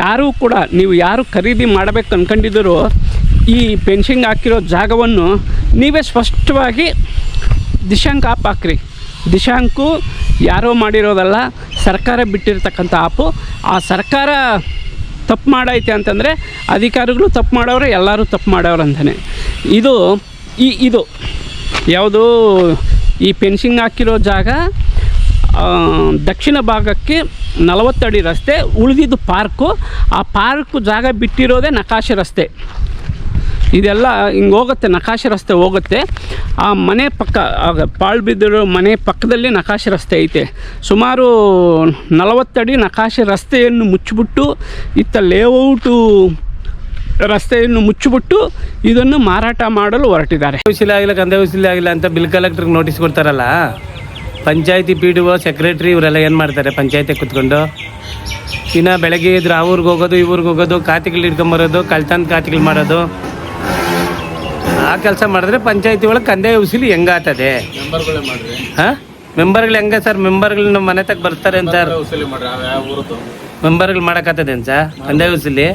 ಯಾರೂ ಕೂಡ ನೀವು ಯಾರು ಖರೀದಿ ಮಾಡಬೇಕು ಅಂದ್ಕೊಂಡಿದ್ದರೂ ಈ ಪೆನ್ಷಿಂಗ್ ಹಾಕಿರೋ ಜಾಗವನ್ನು ನೀವೇ ಸ್ಪಷ್ಟವಾಗಿ ದಿಶಾಂಕ ಆಪ್ ಹಾಕ್ರಿ. ದಿಶಾಂಕು ಯಾರೋ ಮಾಡಿರೋದಲ್ಲ, ಸರ್ಕಾರ ಬಿಟ್ಟಿರ್ತಕ್ಕಂಥ ಆಪು. ಆ ಸರ್ಕಾರ ತಪ್ಪು ಮಾಡೈತೆ ಅಂತಂದರೆ ಅಧಿಕಾರಿಗಳು ತಪ್ಪು ಮಾಡೋರು ಎಲ್ಲರೂ ತಪ್ಪು ಮಾಡೋರು ಅಂತಲೇ ಇದು ಈ ಇದು ಯಾವುದು ಈ ಪೆನ್ಷಿಂಗ್ ಹಾಕಿರೋ ಜಾಗ ದಕ್ಷಿಣ ಭಾಗಕ್ಕೆ ನಲವತ್ತಡಿ ರಸ್ತೆ, ಉಳಿದಿದ್ದು ಪಾರ್ಕು. ಆ ಪಾರ್ಕು ಜಾಗ ಬಿಟ್ಟಿರೋದೇ ನಕಾಶೆ ರಸ್ತೆ. ಇದೆಲ್ಲ ಹಿಂಗೆ ಹೋಗುತ್ತೆ, ನಕಾಶೆ ರಸ್ತೆ ಹೋಗುತ್ತೆ. ಆ ಮನೆ ಪಕ್ಕ, ಆಗ ಪಾಳು ಬಿದ್ದಿರೋ ಮನೆ ಪಕ್ಕದಲ್ಲಿ ನಕಾಶೆ ರಸ್ತೆ ಐತೆ. ಸುಮಾರು ನಲವತ್ತಡಿ ನಕಾಶೆ ರಸ್ತೆಯನ್ನು ಮುಚ್ಚಿಬಿಟ್ಟು, ಇತ್ತ ಲೇಔಟು ರಸ್ತೆಯನ್ನು ಮುಚ್ಚಿಬಿಟ್ಟು ಇದನ್ನು ಮಾರಾಟ ಮಾಡಲು ಹೊರಟಿದ್ದಾರೆ. ಉಸಿಲಿ ಆಗಿಲ್ಲ ಆಗಿಲ್ಲ ಅಂತ ಬಿಲ್ ಕಲೆಕ್ಟರ್ಗೆ ನೋಟಿಸ್ ಕೊಡ್ತಾರಲ್ಲ? ಪಂಚಾಯತಿ ಪಿ ಡಿ ಒ ಸೆಕ್ರೆಟ್ರಿ ಇವರೆಲ್ಲ ಏನು ಮಾಡ್ತಾರೆ? ಪಂಚಾಯತಿ ಕುತ್ಕೊಂಡು ಇನ್ನು ಬೆಳಗ್ಗೆ ಇದ್ರೆ ಆ ಊರಿಗೆ ಹೋಗೋದು ಈ ಊರಿಗೆ ಹೋಗೋದು ಖಾತೆಗಳು ಇಟ್ಕೊಂಬರೋದು ಕಳ್ತನ ಖಾತೆಗಳು ಮಾಡೋದು. ಆ ಕೆಲಸ ಮಾಡಿದ್ರೆ ಪಂಚಾಯತಿ ಒಳಗೆ ಕಂದಾಯ ಉಸಿಲಿ ಹೆಂಗಾಗ್ತದೆ ಹಾಂ? ಮೆಂಬರ್ಗಳು ಹೆಂಗೆ ಸರ್? ಮೆಂಬರ್ಗಳು ನಮ್ಮ ಮನೆ ತಗ ಬರ್ತಾರೆ ಅಂತ ಮೆಂಬರ್ಗಳು ಮಾಡೋಕ್ಕಾಗ್ತದೆ ಸರ್? ಕಂದೆ ಉಸಿಲಿ?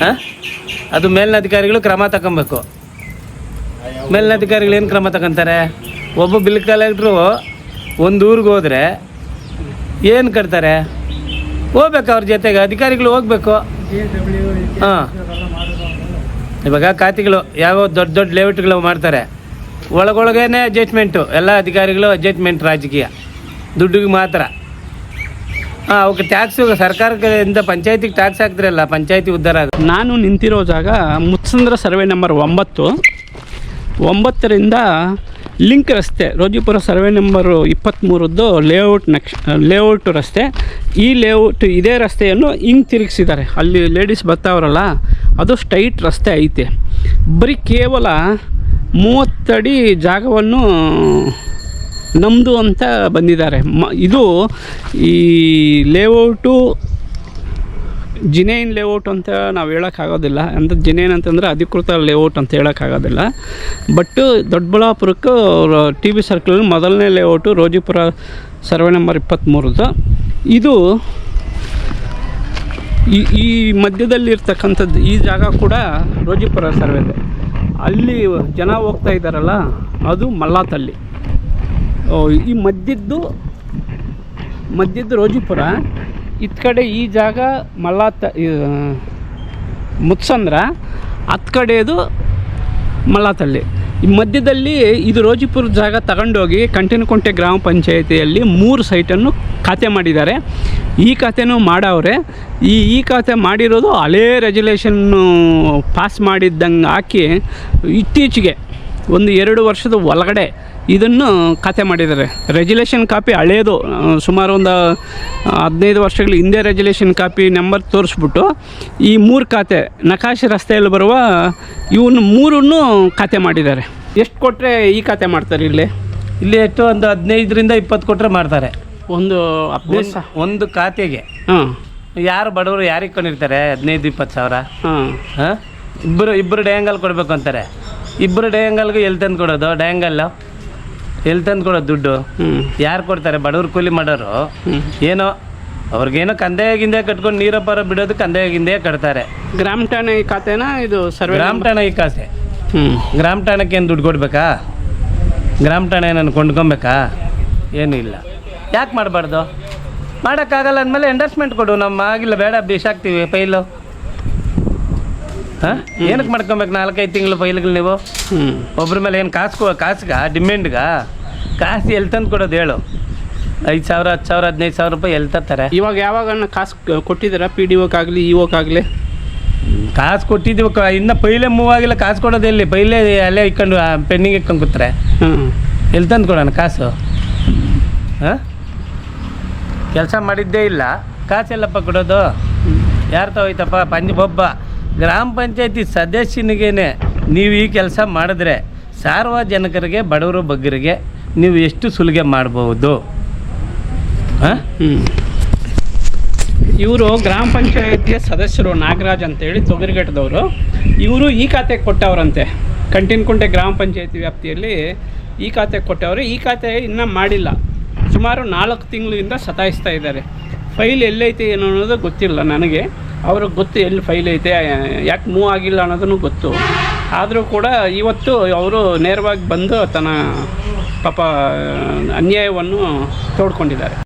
ಹಾಂ? ಅದು ಮೇಲಿನ ಅಧಿಕಾರಿಗಳು ಕ್ರಮ ತಗೊಬೇಕು ಮೇಲಿನ ಅಧಿಕಾರಿಗಳು ಏನು ಕ್ರಮ ತಗೊಂತಾರೆ ಒಬ್ಬ ಬಿಲ್ ಕಲೆಕ್ಟ್ರು ಒಂದು ಊರಿಗೆ ಹೋದರೆ ಏನು ಕಟ್ತಾರೆ? ಹೋಗ್ಬೇಕು ಅವ್ರ ಜೊತೆಗೆ, ಅಧಿಕಾರಿಗಳು ಹೋಗ್ಬೇಕು. ಹಾಂ. ಇವಾಗ ಖಾತೆಗಳು ಯಾವ ದೊಡ್ಡ ದೊಡ್ಡ ಲೇಔಟ್ಗಳು ಮಾಡ್ತಾರೆ. ಒಳಗೊಳಗೇನೆ ಅಡ್ಜಸ್ಟ್ಮೆಂಟು ಎಲ್ಲ ಅಧಿಕಾರಿಗಳು ಅಡ್ಜಸ್ಟ್ಮೆಂಟ್ ರಾಜಕೀಯ. ದುಡ್ಡಿಗೆ ಮಾತ್ರ. ಹಾಂ, ಅವಕ್ಕೆ ಟ್ಯಾಕ್ಸು ಸರ್ಕಾರದಿಂದ ಪಂಚಾಯತಿಗೆ ಟ್ಯಾಕ್ಸ್ ಹಾಕ್ತಿರಲ್ಲ ಪಂಚಾಯತಿ ಉದ್ಧಾರ ನಾನು ನಿಂತಿರೋ ಜಾಗ ಮುತ್ಸಂದ್ರ ಸರ್ವೆ ನಂಬರ್ ಒಂಬತ್ತು. ಒಂಬತ್ತರಿಂದ ಲಿಂಕ್ ರಸ್ತೆ, ರೋಜಿಪುರ ಸರ್ವೆ ನಂಬರು ಇಪ್ಪತ್ತ್ಮೂರದ್ದು ಲೇಔಟ್ ನಕ್ಷ, ಲೇಔಟ್ ರಸ್ತೆ. ಈ ಲೇಔಟ್, ಇದೇ ರಸ್ತೆಯನ್ನು ಹಿಂಗೆ ತಿರುಗಿಸಿದ್ದಾರೆ. ಅಲ್ಲಿ ಲೇಡೀಸ್ ಬರ್ತಾವ್ರಲ್ಲ, ಅದು ಸ್ಟೈಟ್ ರಸ್ತೆ ಐತೆ. ಬರೀ ಕೇವಲ ಮೂವತ್ತಡಿ ಜಾಗವನ್ನು ನಮ್ಮದು ಅಂತ ಬಂದಿದ್ದಾರೆ. ಮ, ಇದು ಈ ಲೇಔಟು ಜಿನೇನ್ ಲೇಔಟ್ ಅಂತ ನಾವು ಹೇಳೋಕ್ಕಾಗೋದಿಲ್ಲ ಅಂದರೆ ಜಿನೇನ್ ಅಂತಂದರೆ ಅಧಿಕೃತ ಲೇಔಟ್ ಅಂತ ಹೇಳೋಕ್ಕಾಗೋದಿಲ್ಲ ಬಟ್ ದೊಡ್ಡಬಳ್ಳಾಪುರಕ್ಕೆ ಟಿ ವಿ ಸರ್ಕಲ್ ಮೊದಲನೇ ಲೇಔಟು ರೋಜಿಪುರ ಸರ್ವೆ ನಂಬರ್ ಇಪ್ಪತ್ತ್ಮೂರದ್ದು ಇದು ಈ ಈ ಮಧ್ಯದಲ್ಲಿರ್ತಕ್ಕಂಥದ್ದು ಈ ಜಾಗ ಕೂಡ ರೋಜಿಪುರ ಸರ್ವೆದೆ ಅಲ್ಲಿ ಜನ ಹೋಗ್ತಾ ಇದ್ದಾರಲ್ಲ, ಅದು ಮಲ್ಲಾತಲ್ಲಿ ಈ ಮಧ್ಯದ್ದು ಮಧ್ಯದ್ದು ರೋಜಿಪುರ. ಇತ್ ಕಡೆ ಈ ಜಾಗ ಮಲ್ಲಾತ ಮುತ್ಸಂದ್ರ ಹತ್ತು ಕಡೆಯದು ಮಲ್ಲಾತಳ್ಳಿ. ಈ ಮಧ್ಯದಲ್ಲಿ ಇದು ರೋಜಿಪುರ ಜಾಗ ತಗೊಂಡೋಗಿ ಕಂಟಿನಕುಂಟೆ ಗ್ರಾಮ ಪಂಚಾಯಿತಿಯಲ್ಲಿ ಮೂರು ಸೈಟನ್ನು ಖಾತೆ ಮಾಡಿದ್ದಾರೆ. ಈ ಖಾತೆನೂ ಮಾಡವ್ರೆ. ಈ ಈ ಖಾತೆ ಮಾಡಿರೋದು ಹಳೇ ರೆಜುಲೇಷನ್ನು ಪಾಸ್ ಮಾಡಿದ್ದಂಗೆ ಹಾಕಿ ಇತ್ತೀಚೆಗೆ ಒಂದು ಎರಡು ವರ್ಷದ ಒಳಗಡೆ ಇದನ್ನು ಖಾತೆ ಮಾಡಿದ್ದಾರೆ. ರೆಜುಲೇಷನ್ ಕಾಪಿ ಹಳೇದು ಸುಮಾರು ಒಂದು ಹದಿನೈದು ವರ್ಷಗಳ ಹಿಂದೆ ರೆಜುಲೇಷನ್ ಕಾಪಿ ನಂಬರ್ ತೋರಿಸ್ಬಿಟ್ಟು ಈ ಮೂರು ಖಾತೆ ನಕಾಶಿ ರಸ್ತೆಯಲ್ಲಿ ಬರುವ ಇವನ್ನ ಮೂರನ್ನು ಖಾತೆ ಮಾಡಿದ್ದಾರೆ. ಎಷ್ಟು ಕೊಟ್ಟರೆ ಈ ಖಾತೆ ಮಾಡ್ತಾರೆ ಇಲ್ಲಿ? ಇಲ್ಲಿ ಎಷ್ಟು? ಒಂದು ಹದಿನೈದರಿಂದ ಇಪ್ಪತ್ತು ಕೊಟ್ಟರೆ ಮಾಡ್ತಾರೆ. ಒಂದು ಹದಿನೈದು ಒಂದು ಖಾತೆಗೆ. ಹಾಂ. ಯಾರು ಬಡವರು ಯಾರಿಗೆ ಕೊಂಡಿರ್ತಾರೆ ಹದಿನೈದು ಇಪ್ಪತ್ತು ಸಾವಿರ. ಹಾಂ. ಹಾಂ? ಇಬ್ಬರು ಇಬ್ಬರು ಡಯಾಂಗಲ್ ಕೊಡಬೇಕು ಅಂತಾರೆ. ಇಬ್ಬರು ಡಯಾಂಗಲ್ಗೆ ಎಲ್ಲಿ ತಂದು ಕೊಡೋದು? ಡಯಾಂಗಲ್ಲು? ಎಲ್ಲಿ ತಂದು ಕೊಡೋದು ದುಡ್ಡು ಯಾರು ಕೊಡ್ತಾರೆ? ಬಡವ್ರ ಕೂಲಿ ಮಾಡೋರು. ಏನೋ ಅವ್ರಿಗೇನೋ ಕಂದಾಯ ಗಿಂದೆ ಕಟ್ಕೊಂಡು ನೀರಪ್ಪರ ಬಿಡೋದು ಕಂದಾಯ ಗಿಂದೆ ಕಟ್ತಾರೆ. ಗ್ರಾಮ ಠಾಣೆ ಖಾತೆನ ಇದು ಸರ್ವೆ ಗ್ರಾಮ ಠಾಣೆ ಈ ಖಾತೆ. ಹ್ಞೂ ಗ್ರಾಮ ಠಾಣಕ್ಕೆ ಏನು ದುಡ್ಡು ಕೊಡ್ಬೇಕಾ? ಗ್ರಾಮ ಠಾಣೆ ನಾನು ಕೊಂಡ್ಕೊಬೇಕಾ? ಏನೂ ಇಲ್ಲ. ಯಾಕೆ ಮಾಡಬಾರ್ದು? ಮಾಡೋಕ್ಕಾಗಲ್ಲ ಅಂದಮೇಲೆ ಎಂಡರ್ಸ್ಮೆಂಟ್ ಕೊಡು ನಮ್ಮ ಆಗಿಲ್ಲ ಬೇಡ ಬಿಸಾಕ್ತೀವಿ ಪೈಲು ಏನಕ್ಕೆ ಮಾಡ್ಕೊಬೇಕು ನಾಲ್ಕೈದು ತಿಂಗಳು ಫೈಲ್ಗಳು ನೀವು? ಒಬ್ಬರ ಮೇಲೆ ಏನು ಕಾಸು ಕಾಸ್ಗ? ಡಿಮ್ಯಾಂಡ್ಗ? ಕಾಸು ಎಲ್ಲಿ ತಂದು ಕೊಡೋದು ಹೇಳು. ಐದು ಸಾವಿರ ಹತ್ತು ಸಾವಿರ ಹದಿನೈದು ಸಾವಿರ ರೂಪಾಯಿ ಎಲ್ಲಿ ತರ್ತಾರೆ? ಇವಾಗ ಯಾವಾಗ ಕಾಸು ಕೊಟ್ಟಿದ್ದೀರಾ? ಪಿ ಡಿ ಒಕ್ಕಾಗಲಿ ಇ ಒಕ್ಕಾಗಲಿ ಕಾಸು ಕೊಟ್ಟಿದ್ದೀವಿ. ಇನ್ನೂ ಪೈಲೆ ಮೂವ್ ಆಗಿಲ್ಲ. ಕಾಸು ಕೊಡೋದು ಎಲ್ಲಿ ಪೈಲೆ ಅಲ್ಲೇ ಇಕ್ಕೊಂಡು ಪೆಂಡಿಂಗ್ ಇಟ್ಕೊಂಡು ಕೂತ್ರೆ. ಹ್ಞೂ ಎಲ್ಲಿ ತಂದು ಕೊಡೋಣ ಕಾಸು? ಹಾಂ? ಕೆಲಸ ಮಾಡಿದ್ದೇ ಇಲ್ಲ. ಕಾಸೆಲ್ಲಪ್ಪ ಕೊಡೋದು? ಯಾರು ಹೋಯ್ತಪ್ಪ? ಪಂಜಿ ಒಬ್ಬ ಗ್ರಾಮ ಪಂಚಾಯತಿ ಸದಸ್ಯನಿಗೇನೆ ನೀವು ಈ ಕೆಲಸ ಮಾಡಿದ್ರೆ ಸಾರ್ವಜನಿಕರಿಗೆ ಬಡವರು ಬಗ್ಗರಿಗೆ ನೀವು ಎಷ್ಟು ಸುಲಿಗೆ ಮಾಡಬಹುದು ಹಾಂ? ಇವರು ಗ್ರಾಮ ಪಂಚಾಯತಿಯ ಸದಸ್ಯರು ನಾಗರಾಜ್ ಅಂತೇಳಿ ತೊಗರಿಘಟ್ಟದವರು. ಇವರು ಈ ಖಾತೆಗೆ ಕೊಟ್ಟವರಂತೆ. ಕಂಟಿನ್ಕುಂಟೆ ಗ್ರಾಮ ಪಂಚಾಯತಿ ವ್ಯಾಪ್ತಿಯಲ್ಲಿ ಈ ಖಾತೆಗೆ ಕೊಟ್ಟವರು. ಈ ಖಾತೆ ಇನ್ನೂ ಮಾಡಿಲ್ಲ. ಸುಮಾರು ನಾಲ್ಕು ತಿಂಗಳಿಂದ ಸತಾಯಿಸ್ತಾ ಇದ್ದಾರೆ. ಫೈಲ್ ಎಲ್ಲೈತೆ ಏನು ಅನ್ನೋದು ಗೊತ್ತಿಲ್ಲ ನನಗೆ. ಅವ್ರಿಗೆ ಗೊತ್ತು ಎಲ್ಲಿ ಫೈಲ್ ಐತೆ, ಯಾಕೆ ಮೂವ್ ಆಗಿಲ್ಲ ಅನ್ನೋದನ್ನು ಗೊತ್ತು. ಆದರೂ ಕೂಡ ಇವತ್ತು ಅವರು ನೇರವಾಗಿ ಬಂದು ತನ್ನ ಪಾಪ ಅನ್ಯಾಯವನ್ನು ತೋಡ್ಕೊಂಡಿದ್ದಾರೆ.